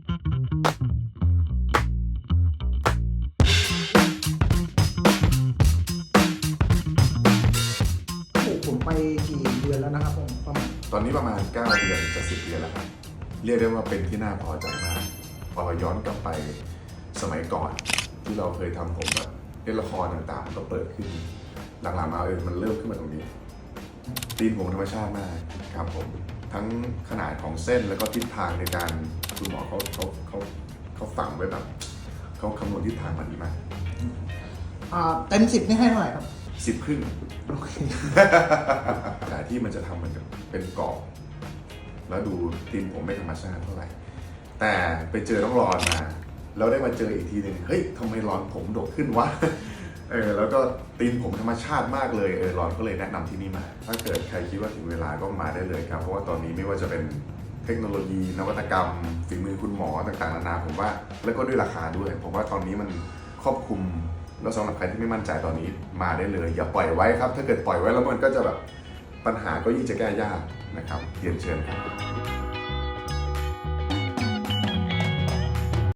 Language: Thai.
ผมไปกี่เดือนแล้วนะครับผมประมาณตอนนี้ประมาณ 9 เดือนจะ10 เดือนแล้วครับ เรียกได้ว่าเป็นที่น่าพอใจมาก พอย้อนกลับไปสมัยก่อนที่เราเคยทำผมแบบเล่นละครต่างๆก็เปิดขึ้น หลังๆมาเออมันเริ่มขึ้นมาตรงนี้ตีนผมธรรมชาติมากครับผม ทั้งขนาดของเส้นแล้วก็ทิศทางในการคุณหมอเขาเขาเขาเขาฝังไว้แบบเขาคำนวณทิศทางมาดีมากอ่าเต็มสิบนี่ให้เท่าไหร่ครับสิบครึ่งโอเคแต่ที่มันจะทำเหมือนกับเป็นกรอบ แล้วดูตีนผมไม่ธรรมชาติเท่าไหร่ แต่ไปเจอน้องรอนมา แล้วได้มาเจออีกทีหนึ่งเฮ้ยทำไมรอนผมดกขึ้นวะ เออแล้วก็ตีนผมธรรมชาติมากเลยเออรอนก็เลยแนะนำที่นี่มา ถ้าเกิดใครคิดว่าถึงเวลาก็มาได้เลยครับ เพราะว่าตอนนี้ไม่ว่าจะเป็นเทคโนโลยี นวัตกรรมฝีมือคุณหมอต่างๆนานาผมว่า แล้วก็ด้วยราคาด้วย ผมว่าตอนนี้มันครอบคลุมแล้วสำหรับใครที่ไม่มั่นใจตอนนี้มาได้เลย อย่าปล่อยไว้ครับ ถ้าเกิดปล่อยไว้แล้วมันก็จะแบบปัญหาก็ยิ่งจะแก้ยากนะครับเรียนเชิญครับ